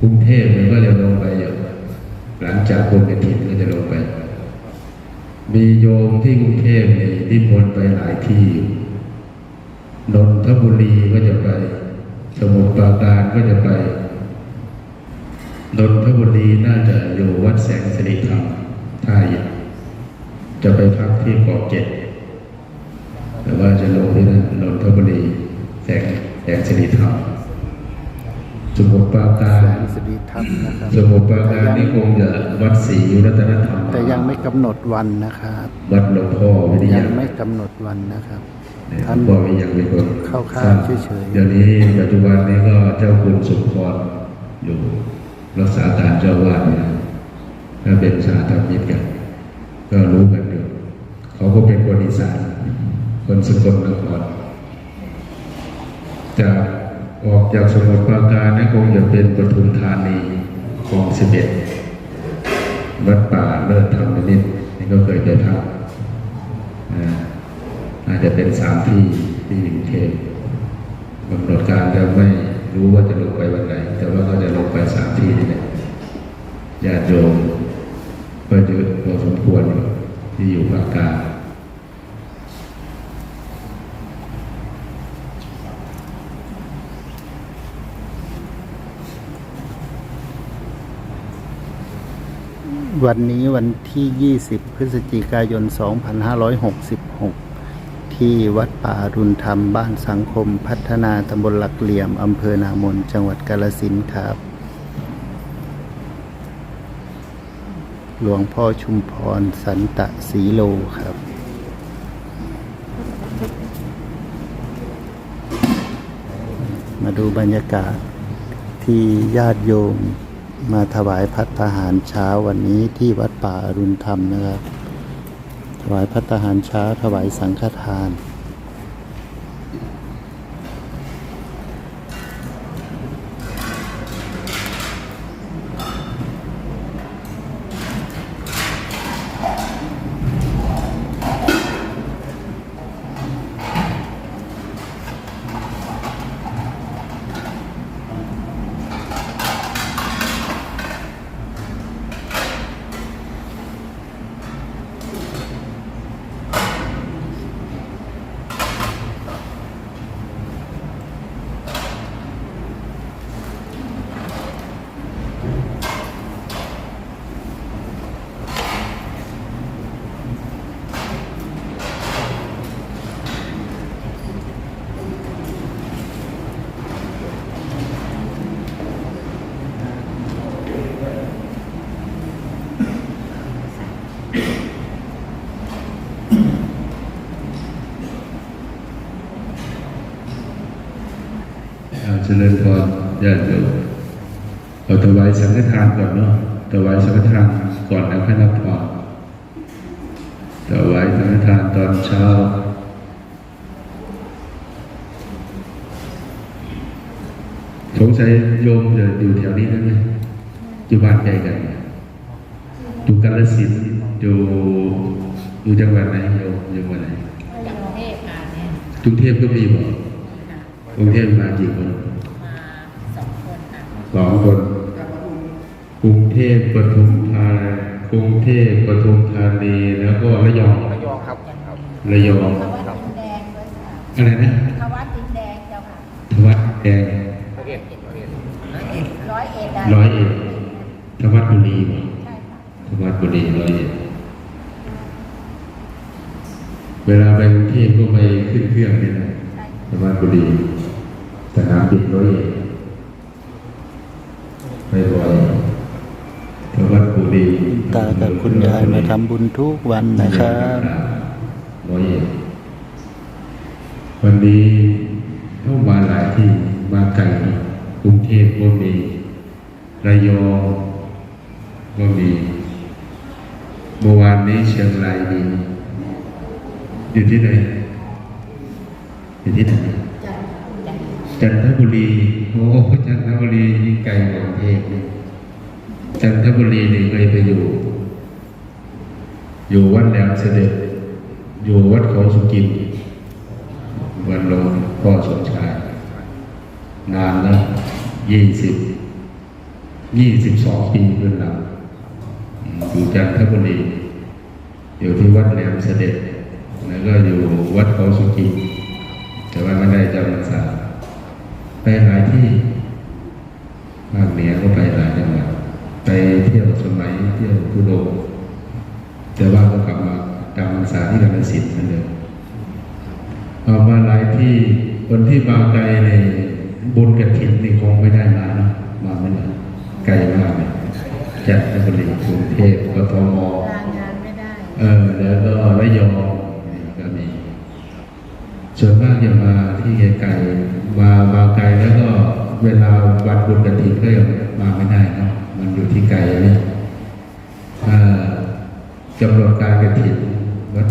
กรุงเทพมันก็จะลงไปอยู่หลังจากกรมกฐินก็จะลงไป มีโยมที่กรุงเทพนี่นิมนต์ไปหลายที่นนทบุรีก็จะไป สมุทรปราการก็จะไปนนทบุรีน่าจะอยู่วัดแสงสิริธรรมท่าอิฐจะไปพักที่เกาะเจ็ดแต่ว่าจะลงที่นั่นนนทบุรีแสงแสงสิริธรรม สมุทรปราการแสงสิริธรรมนะครับสมุทรปราการนี่คงจะวัดศรีรัตนธรรมแต่ยังไม่กำหนดวันนะครับวัดหลวงพ่อวิทยัยางไม่กำหนดวันนะครับท่าท่านนพ่อวิทยาเป็นคนเข้าข้างเฉยๆเดี๋ยวนี้ปัจจุบันนี้ก็เจ้าคุณสุพรอยู่รักษาการเจ้าวาดนะถ้าเป็นสาธมิตรกันก็รู้กันอยู่เขาก็เป็นคนอีสานคนสกลนครจาก ออกจากสมุทรปราการนี่คงจะเป็นปทุมธานีคลองสิบเอ็ดวัดป่าเลิศธรรมนิตนี่ก็เคยไปพักอาอาจจะเป็นสามที่ที่กรุงเทพกำหนดการจะไม่รู้ว่าจะลงไปวันไหน แต่ว่าก็จะลงไปสามที่นี่แหละญาติโยมก็เยอะพอสมควรที่อยู่ภาคกลาง วันนี้วันที่ 20 พฤศจิกายน 2566 ที่วัดป่ารุณธรรมบ้านสังคมพัฒนาตำบลหลักเหลี่ยมอำเภอนามน จังหวัดกาลสินครับ หลวงพ่อชุมพร สันตะสีโลครับ มาดูบรรยากาศที่ญาติโยม มาถวายพัฒหารเช้าวันนี้ที่วัดป่าอรุณธรรมนะครับ ถวายพัฒหารเช้าถวายสังฆทาน ริญพรญาติโยมเอาถวายสังฆทานก่อนเนาะถวายสังฆทานก่อนแล้วค่อยรับพรถวายสังฆทานตอนเช้าสงสัยโยมจะอยู่แถวนี้ได้ไหมอยู่บ้านใกล้กันอยู่กาฬสินธุ์อยู่อยู่จังหวัดไหนโยมอยู่จังหวัดไหนจากกรุงเทพมาเนี่ยกรุงเทพก็มีบ่ค่ะกรุงเทพมากี่คน มาสองคนค่ะ สองคนกรุงเทพปทุมธานีกรุงเทพปทุมธานีแล้วก็ระยองระยองครับครับระยองทวัดดินแดงด้วยค่ะอะไรนะทวัดดินแดงเจ้าค่ะทวัดแดงร้อยเอ็ดร้อยเอ็ดร้อยเอ็ดร้อยเอ็ดทวัดบุรีบ่ใช่ค่ะทวัดบุรีร้อยเอ็ดเวลาไปกรุงเทพก็ไปขึ้นเครื่องนี่นะใช่ทวัดบุรีสนามบินร้อยเอ็ดไป บ่อยทวัดบุรีตากับคุณยายมาทำบุญทุกวันนะครับร้อยเอ็ดวันนี้เข้ามาหลายที่มาไกลกรุงเทพก็มีระยองก็มีเมื่อวานนี้เชียงรายมีอยู่ที่ไหนอยู่ที่ไหน จันทบุรี โอ้จันทบุรียิ่งไกลกว่ากรุงเทพนี่จันทบุรีนี่เคยไปอยู่ อยู่วัดแหลมเสด็จ อยู่วัดเขาสุกินวันลงพ่อสมชาย นานแล้วยี่สิบยี่สิบสองปีขึ้นหลังอืมอยู่จันทบุรีอยู่ที่วัดแหลมเสด็จแล้วก็อยู่วัดเขาสุกินแต่ว่าไม่ได้จำพรรษาไป หลายที่ภาคเหนือก็ไปหลายจังหวัดไปเที่ยวสมัยเที่ยวกุโดงแต่ว่าก็กลับมาจำพรรษาที่กาฬสินธุ์เหมือนเดิมออกมาหลายที่คนที่มาไกลในบุญกระถิ่นนี่คงไม่ได้มานะมาไม่ได้ไกลมากเลยจันทบุรีกรุงเทพกทมลางานไม่ได้เออแล้วก็ระยองนี่ก็มีส่วนมากจะมาที่ไกลๆ มามาไกลแล้วก็เวลาวันบุญกฐินก็ยังมาไม่ได้นะมันอยู่ที่ไกลเนี่ยถ้ากำหนดการกฐินวัด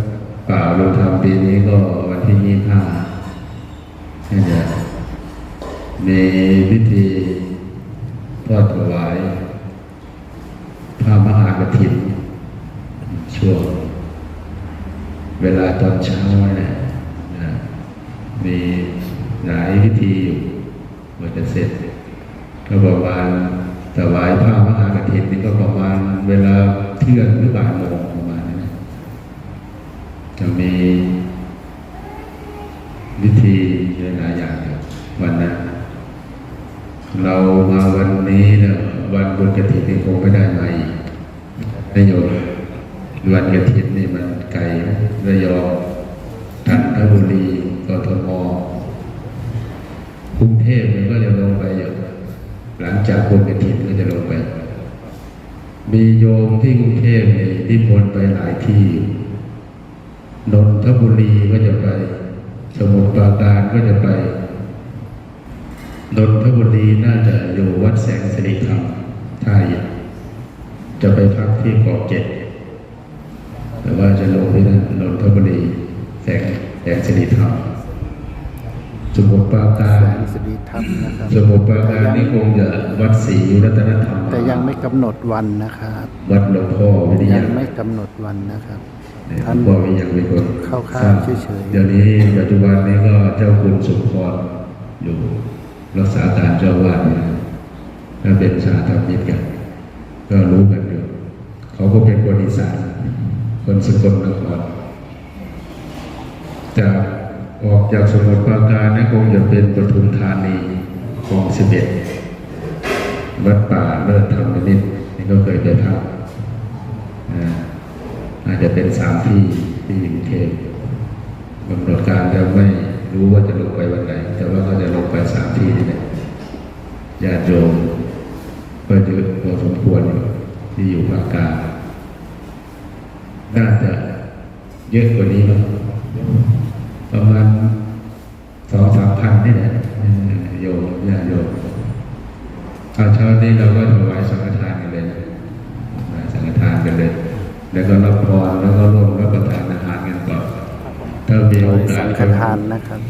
ป่าลงธรรมปีนี้ก็วันที่ยี่ห้านี่จะมีพิธีทอดถวายพระมหากฐินช่วง เวลาตอนเช้าเนี่ยนะมีหลายพิธีอยู่ กว่าจะเสร็จก็ประมาณถวายผ้ามหากฐินนี่ก็ประมาณเวลาเที่ยงหรือบ่ายโมงประมาณนั้นจะมีพิธีหลายอย่างวันนั้น เรามาวันนี้นี่ยวันบุญกฐินนี่คงไม่ได้มาอีกประโยชน์วันกระถินนี่มันไกลระยองจันทบุรีกทม กรุงเทพมันก็จะลงไปอยู่หลังจากบุญกระถินก็จะลงไป มีโยมที่กรุงเทพนี่ที่พนต์ไปหลายที่นนทบุรีก็จะไป สมุทรปราการก็จะไปนนทบุรีน่าจะอยู่วัดแสงสิริธรรมท่าอิฐจะไปพักที่เกาะเจ็ดแต่ว่าจะลงที่นั่นนนทบุรีแสงแสงสิริธรรม สมุทรปราการแสงสิริธรรมนะครับสมุทรปราการนี่คงจะวัดศรีรัตนธรรมแต่ยังไม่กำหนดวันนะครับวัดหลวงพ่อวิทยัยางไม่กำหนดวันนะครับเนี่ยท่านหลวงพ่อวิทยาเป็นคนเข้าข้างทรบเฉยๆเดี๋ยวนี้ปัจจุบันนี้ก็เจ้าคุณสุพรอยู่รักษาการเจ้าวาดนะถ้าเป็นสาธรรมิกกันก็รู้กันอยู่เขาก็เป็นคนอีสานคนสกลนครจาก ออกจากสมุทรปราการนะคงจะเป็นปทุมธานีคลองสิบเอ็ดวัดป่าเลิศธรรมนิตนี่ก็เคยไปพักนะอาจจะเป็นสามที่ที่กรุงเทพกำหนดการจะไม่รู้ว่าจะลงไปวันไหน แต่ว่าก็จะลงไปสามที่นี่แหละญาติโยมก็เยอะพอสมควรที่อยู่ภาคกลางน่าจะเยอะกว่านี้มั้ง ประมาณสองสามพันนี่แหละเออโยมญาติโยมเอาเช้านี้เราก็ถวายสังฆทานกันเลยนะถวายสังฆทานกันเลย แล้วก็รับพรแล้วก็ร่วมรับประทานอาหารกันก่อนถ้ามีโอกาสัสงฆทานนะครับ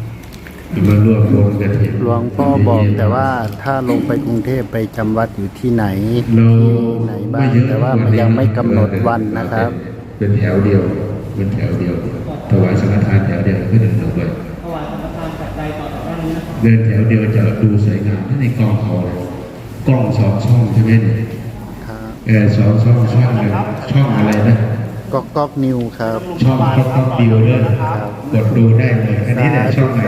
คือมาร่วมบุญกฐินหลวงพ่อบอกแต่ว่าถ้าลงไปกรุงเทพไปจำวัดอยู่ที่ไหนเราที่ไหนบ้างแต่ว่ามันยังไม่กำหนดวันนะครับ เป็นแถวเดียว เป็นแถวเดียว ถวายสังฆทานแถวเดียวก็เดินลงไปถวายสังฆทานปัจจัยต่อจากด้านนี้นะครับเดินแถวเดียวจะดูสวยงามถ้าในกล้องเขาเลยกล้องสองช่องใช่ไหมเนี่ยครับเออสองช่องช่องหนึ่งช่องอะไรนะก๊อกก๊อกนิวครับ ช่องก๊อกก๊อกดิวเลยกดดูได้เลยอันนี้เนี่ยช่องไหน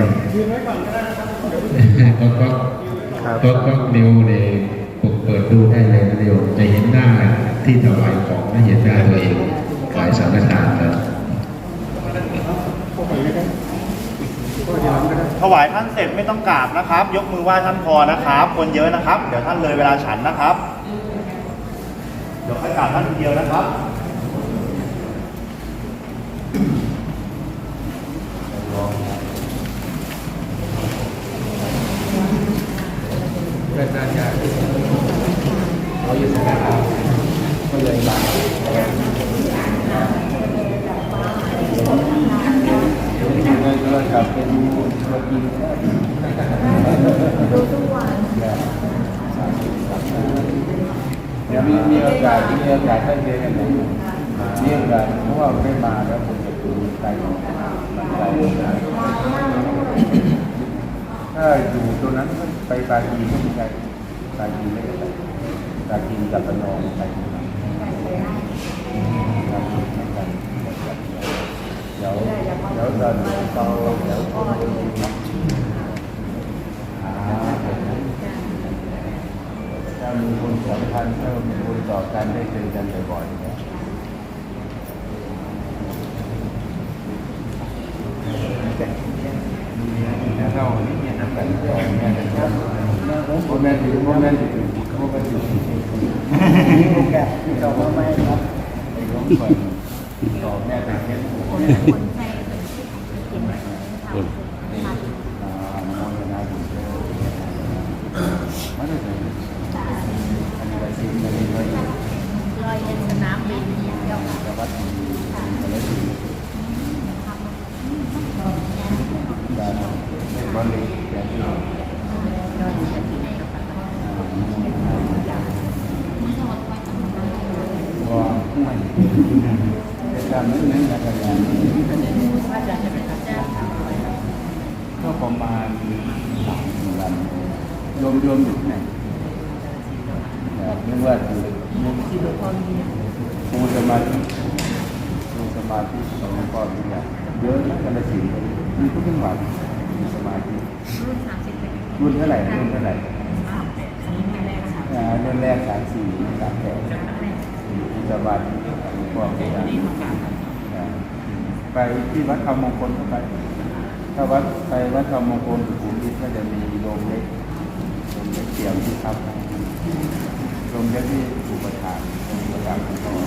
ก๊อกก๊อกครับก๊อกก๊อกดิวเนี่ยเปิดดูได้เลยนะเดียวจะเห็นหน้าที่ถวายของและเห็นหน้าตัวเองถวายสังฆทานครับ ถวายท่านเสร็จไม่ต้องกราบนะครับ ยกมือไหว้ท่านพอนะครับ คนเยอะนะครับ เดี๋ยวท่านเลยเวลาฉันนะครับ เดี๋ยวค่อยกราบท่านทีเดียวนะครับ เพื่อนน่าจะเขาอยู่สกัดก็เลยบาก็กลับเป็นตัวจริงเดี๋ยว มีมีโอกาสมีโอกาสได้เจอกันผมมีโอกาสเพราะว่าไม่มาแล้วผมจะดูใจมันใจถ้าอยู่ตรงนั้นไปปลายปีไม่มีใครปลายปีไม่ได้ไปไปตากินกับปนองไปนะครับเดี๋ยวเดี๋ยวจะเตาเดี๋ยวคนนะอ่าามีคนสำคัญถ้ามีคนต่อกันได้เจอกันบ่อยๆนะแล้วเรานี่เนี่ยน้ำกันแม่กันครับโมเมนต์โมเมนต์โมเมนต์นี่โอกาสที่เราไม่ครับไอ้ล้มก่อนต่อแม่เป็นเช่น คนใช้กินทำ อ่าโมเมนต์บุญมันจะเป็นอันนี้ไปซิมอันนี้ไป ร้อยเอ็ดสนามบินเจ้าค่ะ กวัดอะไรสิการเล่นบอลลีแบบนี้ ร้อยเอ็ดที่ไหนเจ้าค่ะ ว่าไม่เป็นการนึกนึกนะครับ ว่าจะจะเป็นเจ้าค่ะ ก็ประมาณสามวัน รวมรวมอยู่ที่ไหนนึกว่าอยู่ที่หลวงพ่อมีครูสมาธิคูสมาธิของหลวงพ่อที่เนี่ยเยอะนะกันละสิมีทุกจังหวัดมีสมาธิรุ่นเท่าไหร่รุ่นเท่าไหร่รุ่นแรกค่ะอ่ารุ่นแรกสามสี่สามแปดสมาธิหลวงพ่อที่เนี่ยไปที่วัดคำมงคลก็ไปถ้าวัดไปวัดธรรมงคลสุขุมวิทก็จะมีโรงเล็ก เกี่ยวที่ครับรวมเยอะที่อุปถัมภ์อุปถัมภ์ของ